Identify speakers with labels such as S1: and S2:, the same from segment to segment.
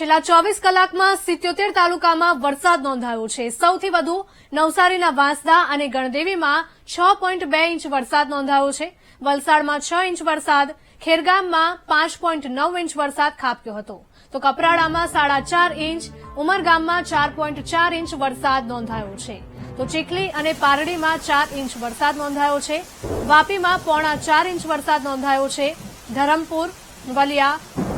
S1: છેલ્લા ચોવીસ કલાકમાં સિત્યોતેર તાલુકામાં વરસાદ નોંધાયો છે. સૌથી વધુ નવસારીના વાંસદા અને ગણદેવીમાં છ પોઈન્ટ બે ઇંચ વરસાદ નોંધાયો છે. વલસાડમાં છ ઇંચ વરસાદ, ખેરગામમાં પાંચ પોઈન્ટ નવ ઇંચ વરસાદ ખાબક્યો હતો. તો કપરાડામાં સાડા ચાર ઇંચ, ઉમરગામમાં ચાર પોઈન્ટ ચાર ઇંચ વરસાદ નોંધાયો છે. તો ચીખલી અને પારડીમાં ચાર ઇંચ વરસાદ નોંધાયો છે. વાપીમાં પોણા ચાર ઇંચ વરસાદ નોંધાયો છે. ધરમપુર, વલિયા,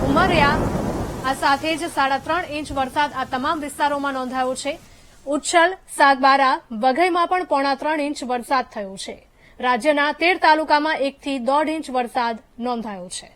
S1: ઉમરિયા આ સાથે જ સાડા ત્રણ ઇંચ વરસાદ આ તમામ વિસ્તારોમાં નોંધાયો છે. ઉચ્છલ, સાગબારા, વઘઈમાં પણ પોણા ત્રણ ઇંચ વરસાદ થયો છે. રાજ્યના તેર તાલુકામાં એકથી દોઢ ઇંચ વરસાદ નોંધાયો છે.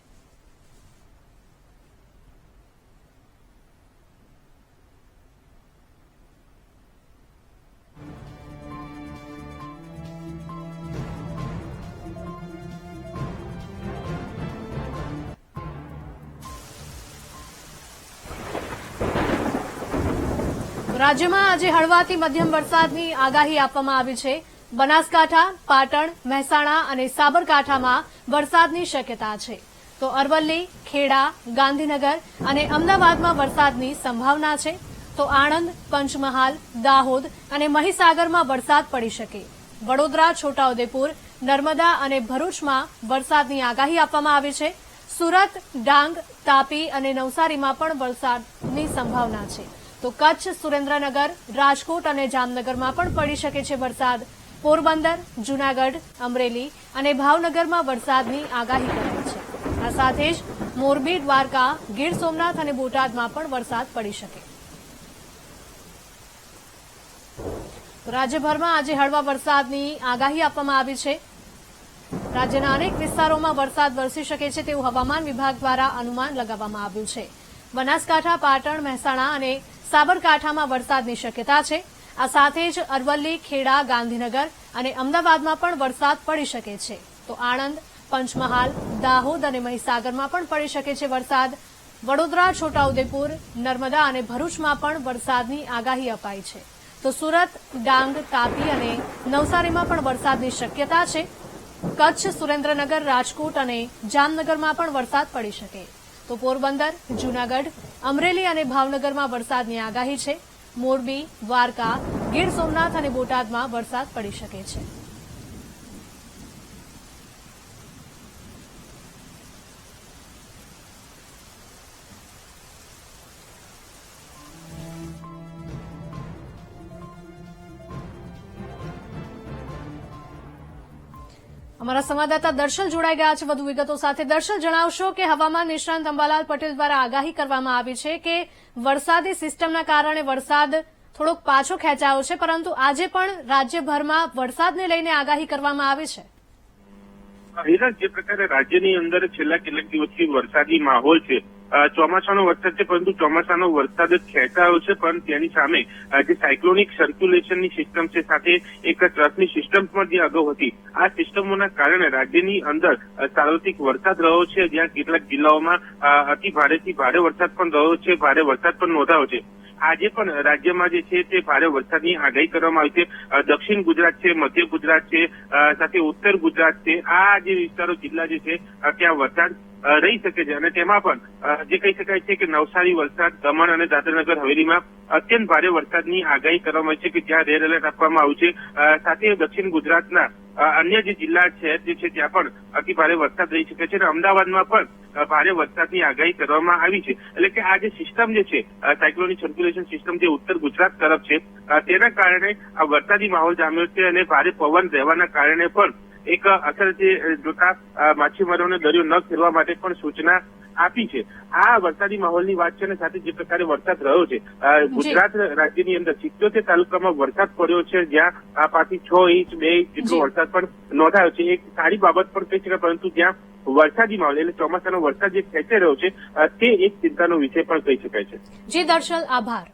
S1: રાજ્યમાં આજે હળવાથી મધ્યમ વરસાદની આગાહી આપવામાં આવી છે. બનાસકાંઠા, પાટણ, મહેસાણા અને સાબરકાંઠામાં વરસાદની શક્યતા છે. તો અરવલ્લી, ખેડા, ગાંધીનગર અને અમદાવાદમાં વરસાદની સંભાવના છે. તો આણંદ, પંચમહાલ, દાહોદ અને મહીસાગરમાં વરસાદ પડી શકે. વડોદરા, છોટાઉદેપુર, નર્મદા અને ભરૂચમાં વરસાદની આગાહી આપવામાં આવી છે. સુરત, ડાંગ, તાપી અને નવસારીમાં પણ વરસાદની સંભાવના છે. તો કચ્છ, સુરેન્દ્રનગર, રાજકોટ અને જામનગરમાં પણ પડી શકે છે વરસાદ. પોરબંદર, જૂનાગઢ, અમરેલી અને ભાવનગરમાં વરસાદની આગાહી કરાઈ છે. આ સાથે જ મોરબી, દ્વારકા, ગીર સોમનાથ અને બોટાદમાં પણ વરસાદ પડી શકે. રાજ્યભરમાં આજે હળવા વરસાદની આગાહી આપવામાં આવી છે. રાજ્યના અનેક વિસ્તારોમાં વરસાદ વરસી શકે છે તેવું હવામાન વિભાગ દ્વારા અનુમાન લગાવવામાં આવ્યું છે. બનાસકાંઠા, પાટણ, મહેસાણા અને સાબરકાંઠામાં વરસાદની શક્યતા છે. આ સાથે જ અરવલ્લી, ખેડા, ગાંધીનગર અને અમદાવાદમાં પણ વરસાદ પડી શકે છે. તો આણંદ, પંચમહાલ, દાહોદ અને મહીસાગરમાં પણ પડી શકે છે વરસાદ. વડોદરા, છોટાઉદેપુર, નર્મદા અને ભરૂચમાં પણ વરસાદની આગાહી અપાઈ છે. તો સુરત, ડાંગ, તાપી અને નવસારીમાં પણ વરસાદની શક્યતા છે. કચ્છ, સુરેન્દ્રનગર, રાજકોટ અને જામનગરમાં પણ વરસાદ પડી શકે. તો પોરબંદર, જૂનાગઢ અમરેલી અને ભાવનગરમાં વરસાદની આગાહી છે. મોરબી, દ્વારકા, ગીર સોમનાથ અને બોટાદમાં વરસાદ પડી શકે છે. અમારા સંવાદદાતા દર્શન જોડાઈ ગયા છે. વધુ વિગતો સાથે દર્શન જણાવશો કે હવામાન નિષ્ણાંત અંબાલાલ પટેલ દ્વારા આગાહી કરવામાં આવી છે કે વરસાદી સિસ્ટમના કારણે વરસાદ થોડોક પાછો ખેંચાયો છે, પરંતુ આજે પણ રાજ્યભરમાં વરસાદને લઈને આગાહી કરવામાં આવી છે.
S2: જે પ્રકારે રાજ્યની અંદર છેલ્લા કેટલાક દિવસથી વરસાદી માહોલ છે ચોમાસાનો વરસાદ છે, પરંતુ ચોમાસાનો વરસાદ ખેંચાયો છે, પણ તેની સામે જે સાયક્લોનિક સર્ક્યુલેશનની સિસ્ટમ છે, સાથે એક ટ્રકની સિસ્ટમ પણ જે અગાઉ હતી. આ સિસ્ટમોના કારણે રાજ્યની અંદર સાર્વત્રિક વરસાદ રહ્યો છે, જ્યાં કેટલાક જિલ્લાઓમાં અતિ ભારેથી ભારે વરસાદ પણ રહ્યો છે, ભારે વરસાદ પણ નોંધાયો છે. આજે પણ રાજ્યમાં જે છે તે ભારે વરસાદની આગાહી કરવામાં આવી છે. દક્ષિણ ગુજરાત છે, મધ્ય ગુજરાત છે સાથે ઉત્તર ગુજરાત છે. આ જે વિસ્તારો, જિલ્લા જે છે ત્યાં વરસાદ રહી શકે છે. અને તેમાં પણ જે કહી શકાય છે કે નવસારી વલસાડ, દમણ અને દાદરાનગર હવેલીમાં અત્યંત ભારે વરસાદની આગાહી કરવામાં આવી છે કે જ્યાં રેડ એલર્ટ આપવામાં આવ્યું છે. સાથે દક્ષિણ ગુજરાતના અન્ય જે જિલ્લા છે, જે છે ત્યાં પણ અતિ ભારે વરસાદ રહી શકે છે અને અમદાવાદમાં પણ ભારે વરસાદની આગાહી કરવામાં આવી છે. એટલે કે આ જે સિસ્ટમ જે છે સાયક્લોનિક સર્ક્યુલેશન સિસ્ટમ જે ઉત્તર ગુજરાત તરફ છે તેના કારણે આ વરસાદી માહોલ જામ્યો છે અને ભારે પવન રહેવાના કારણે પણ એક અસર જે જોતા માછીમારોને દરિયો ન ખેડવા માટે પણ સૂચના આપી છે. આ વરસાદી માહોલની વાત છે અને સાથે જે પ્રકારે વરસાદ રહ્યો છે ગુજરાત રાજ્યની અંદર સિત્યોતેર તાલુકામાં વરસાદ પડ્યો છે જ્યાં પાછી છ ઇંચ બે ઇંચ જેટલો વરસાદ પણ નોંધાયો છે. એક સારી બાબત પણ કહી શકાય પરંતુ જ્યાં વરસાદી માહોલ એટલે ચોમાસાનો વરસાદ જે ખેંચાઈ રહ્યો છે તે એક ચિંતાનો વિષય પણ કહી શકાય છે.
S1: જી દર્શન આભાર.